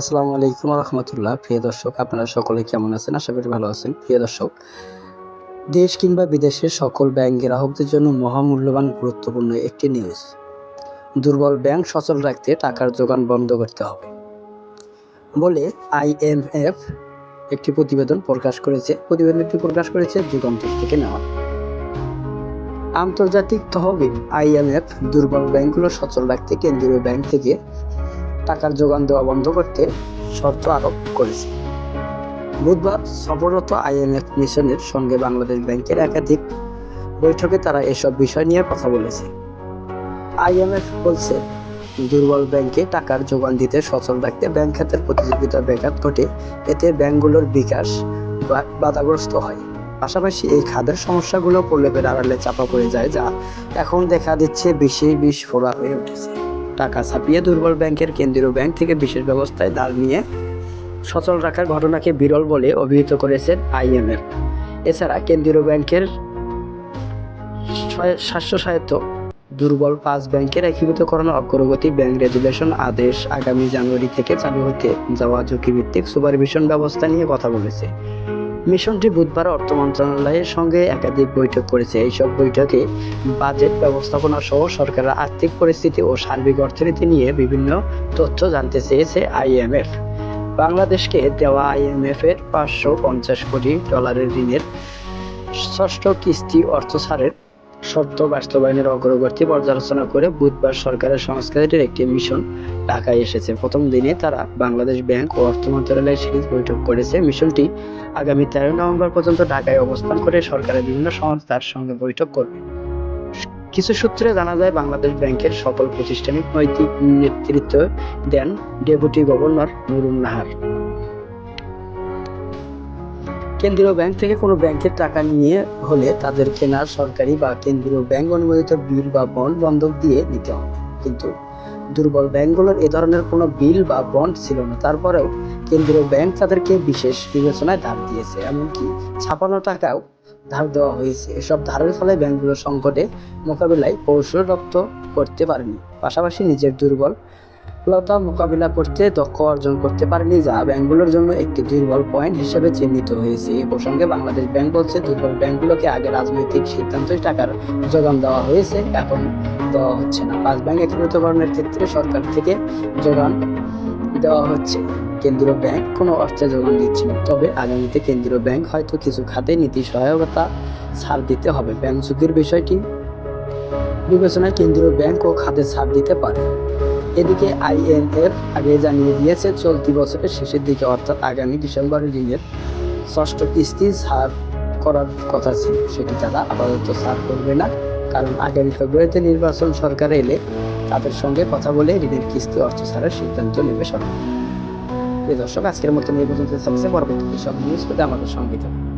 আসসালামু আলাইকুম রহমতুল্লাহ। প্রিয় দর্শক, আপনারা সকলে কেমন আছেন? আশা করি ভালো আছেন। প্রিয় দর্শক, দেশ কিংবা বিদেশের সকল ব্যাংক গ্রাহকদের জন্য মহামূল্যবান গুরুত্বপূর্ণ একটি নিউজ দুর্বল ব্যাংক সচল রাখতে টাকার যোগান বন্ধ করতে হবে। বলে আইএমএফ একটি প্রতিবেদন প্রকাশ করেছে। প্রতিবেদনটি প্রকাশ করেছে যুগান্তর থেকে নেওয়া। আন্তর্জাতিক তহবিল আইএমএফ দুর্বল ব্যাংকগুলো সচল রাখতে কেন্দ্রীয় ব্যাংক থেকে টাকার যোগান দেওয়া বন্ধ করতে শর্ত আরোপ করেছে। বুধবার সফররত আইএমএফ মিশনের সঙ্গে বাংলাদেশ ব্যাংকের একাধিক বৈঠকে তারা এসব বিষয় নিয়ে কথা বলেছে। আইএমএফ বলছে, দুর্বল ব্যাংকে টাকার যোগান দিতে সচল রাখতে ব্যাংক খাতের প্রতিযোগিতা ব্যাঘাত ঘটে, এতে ব্যাংকগুলোর বিকাশ বাধাগ্রস্ত হয়। পাশাপাশি এই খাদের সমস্যাগুলো প্রলেপের আড়ালে চাপা পড়ে যায়, যা এখন দেখা দিচ্ছে বিশেষ ফোড়া হয়ে উঠেছে। টাকা ছাপিয়ে দুর্বল ব্যাংকের কেন্দ্রীয় ব্যাংক থেকে বিশেষ ব্যবস্থায় ধার নিয়ে সচল রাখার ঘটনাকে বিরল বলে অভিহিত করেছেন আইএমএফ। এছাড়া কেন্দ্রীয় ব্যাংকের স্বাস্থ্যসহায়তা দুর্বল পাঁচ ব্যাংকের একীভূতকরণ অগ্রগতি ব্যাংক রেজুলেশন আদেশ আগামী জানুয়ারি থেকে চালু হতে যাওয়া ঝুঁকিভিত্তিক সুপারভিশন ব্যবস্থা নিয়ে কথা বলেছে। মিশনটি বুধবার অর্থ মন্ত্রণালয়ের সঙ্গে একাধিক বৈঠক করেছে। এইসব বৈঠকে বাজেট ব্যবস্থাপনা সহ সরকারের আর্থিক পরিস্থিতি ও সার্বিক অর্থনীতি নিয়ে বিভিন্ন তথ্য জানতে চেয়েছে আইএমএফ। বাংলাদেশকে দেওয়া আইএমএফ এর পাঁচশো পঞ্চাশ কোটি ডলারের ঋণের ষষ্ঠ কিস্তি অর্থ ছাড়ের শর্ত বাস্তবায়নের অগ্রগতি পর্যালোচনা করে বুধবার সরকারের সংস্কারের একটি মিশন ঢাকায় এসেছে। প্রথম দিনে তারা বাংলাদেশ ব্যাংক ও অর্থ মন্ত্রণালয়ের সিরিজ বৈঠক করেছে। মিশনটি আগামী তেরো নভেম্বর পর্যন্ত ঢাকায় অবস্থান করে সরকারের বিভিন্ন সংস্থার সঙ্গে বৈঠক করবে। কিছু সূত্রে জানা যায়, বাংলাদেশ ব্যাংকের সকল প্রতিষ্ঠানিক নৈতিক নেতৃত্ব দেন ডেপুটি গভর্নর নুরুন নাহার। কেন্দ্রীয় ব্যাংক থেকে কোনো ব্যাংকের টাকা নিয়ে হলে তাদের কেনার সরকারি বা কেন্দ্রীয় ব্যাংক অনুমোদিত বিল বা বন্ড বন্ধক দিয়ে নিতে হবে। কিন্তু দুর্বল ব্যাংকগুলোর এ ধরনের কোনো বিল বা বন্ড ছিল না। তারপরেও কেন্দ্রীয় ব্যাংক তাদেরকে বিশেষ বিবেচনায় ধার দিয়েছে। এমনকি ছাপানো টাকাও ধার দেওয়া হয়েছে। এসব ধারের ফলে ব্যাংকগুলো সংকটে মোকাবিলায় কৌশল রপ্ত করতে পারেনি। পাশাপাশি নিজের দুর্বলতা মোকাবিলা করতে দক্ষ অর্জন করতে পারেনি, যা ব্যাংকগুলোর জন্য একটি দুর্বল পয়েন্ট হিসেবে চিহ্নিত হয়েছে। এই প্রসঙ্গে বাংলাদেশ ব্যাংক বলছে, দুর্বল ব্যাংকগুলোকে আগে রাজনৈতিক সিদ্ধান্তই টাকার যোগান দেওয়া হয়েছে, এখন দেওয়া হচ্ছে না। পাঁচ ব্যাংক একীভূতকরণের ক্ষেত্রে সরকার থেকে যোগান দেওয়া হচ্ছে। কেন্দ্রীয় ব্যাংক কোনো অর্থে যোগান দিচ্ছে না, তবে আগামীতে কেন্দ্রীয় ব্যাংক হয়তো কিছু খাতে নীতি সহায়তা ছাড় দিতে হবে। ব্যাংক ঝুঁকির বিষয়টি বিবেচনায় কেন্দ্রীয় ব্যাংক ও খাতে ছাড় দিতে পারে। এদিকে আইএমএফ আগে জানিয়ে দিয়েছে, চলতি বছরের শেষের দিকে, অর্থাৎ আগামী ডিসেম্বরে ঋণের ষষ্ঠ কিস্তি ছাড় করার কথা ছিল। সেটি তারা আপাতত ছাড় করবে না, কারণ আগামী ফেব্রুয়ারিতে নির্বাচন সরকার এলে তাদের সঙ্গে কথা বলে ঋণের কিস্তি, অর্থ ছাড়ার সিদ্ধান্ত নেবে সরকার। দর্শক, আজকের মতো পর্যন্ত। থাকছে পরবর্তী সব নিউজ পেতে আমাদের সঙ্গে থাকুন।